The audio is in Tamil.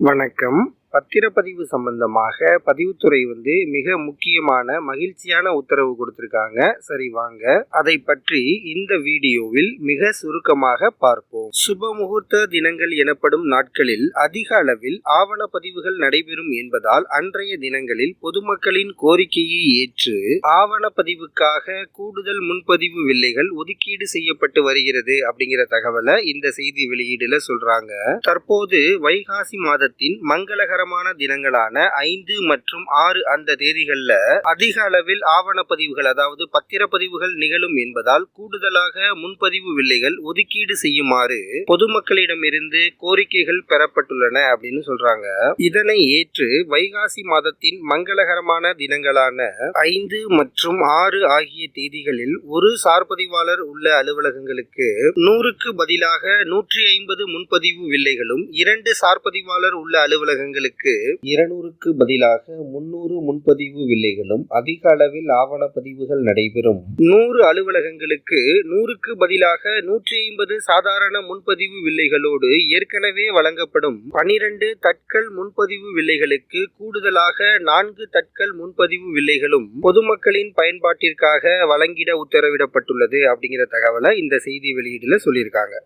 வணக்கம். பத்திரப்பதிவு சம்பந்தமாக பதிவுத்துறை வந்து மிக முக்கியமான மகிழ்ச்சியான உத்தரவு கொடுத்திருக்காங்க. சரி வாங்க. அதை பற்றி இந்த வீடியோவில் மிக சுருக்கமாக பார்ப்போம். சுப முகூர்த்த தினங்கள் எனப்படும் நாட்களில் அதிக அளவில் ஆவண பதிவுகள் நடைபெறும் என்பதால் அன்றைய தினங்களில் பொதுமக்களின் கோரிக்கையை ஏற்று ஆவணப்பதிவுக்காக கூடுதல் முன்பதிவு வில்லைகள் ஒதுக்கீடு செய்யப்பட்டு வருகிறது அப்படிங்கிற தகவலை இந்த செய்தி வெளியீடுல சொல்றாங்க. தற்போது வைகாசி மாதத்தின் மங்களகர முக்கியமான தினங்களான ஐந்து மற்றும் ஆறு அந்த தேதிகளில் அதிக அளவில் ஆவணப்பதிவுகள் அதாவது பத்திரப்பதிவுகள் நிகழும் என்பதால் கூடுதலாக முன்பதிவு வில்லைகள் ஒதுக்கீடு செய்யுமாறு பொதுமக்களிடமிருந்து கோரிக்கைகள் பெறப்பட்டுள்ளன அப்படின்னு சொல்றாங்க. இதனை ஏற்று வைகாசி மாதத்தின் மங்களகரமான தினங்களான ஐந்து மற்றும் ஆறு ஆகிய தேதிகளில் ஒரு சார்பதிவாளர் உள்ள அலுவலகங்களுக்கு நூறுக்கு பதிலாக நூற்றி ஐம்பது முன்பதிவு வில்லைகளும் இரண்டு சார்பதிவாளர் உள்ள அலுவலகங்களுக்கு இருநூறுக்கு பதிலாக முன்னூறு முன்பதிவு வில்லைகளும் அதிக அளவில் ஆவணப்பதிவுகள் நடைபெறும். நூறு அலுவலகங்களுக்கு நூறுக்கு பதிலாக நூற்றி ஐம்பது சாதாரண முன்பதிவு வில்லைகளோடு ஏற்கனவே வழங்கப்படும். பனிரெண்டு தட்கல் முன்பதிவு வில்லைகளுக்கு கூடுதலாக நான்கு தட்கல் முன்பதிவு வில்லைகளும் பொதுமக்களின் பயன்பாட்டிற்காக வழங்கிட உத்தரவிடப்பட்டுள்ளது அப்படிங்கிற தகவலை இந்த செய்தி வெளியீடுல சொல்லியிருக்காங்க.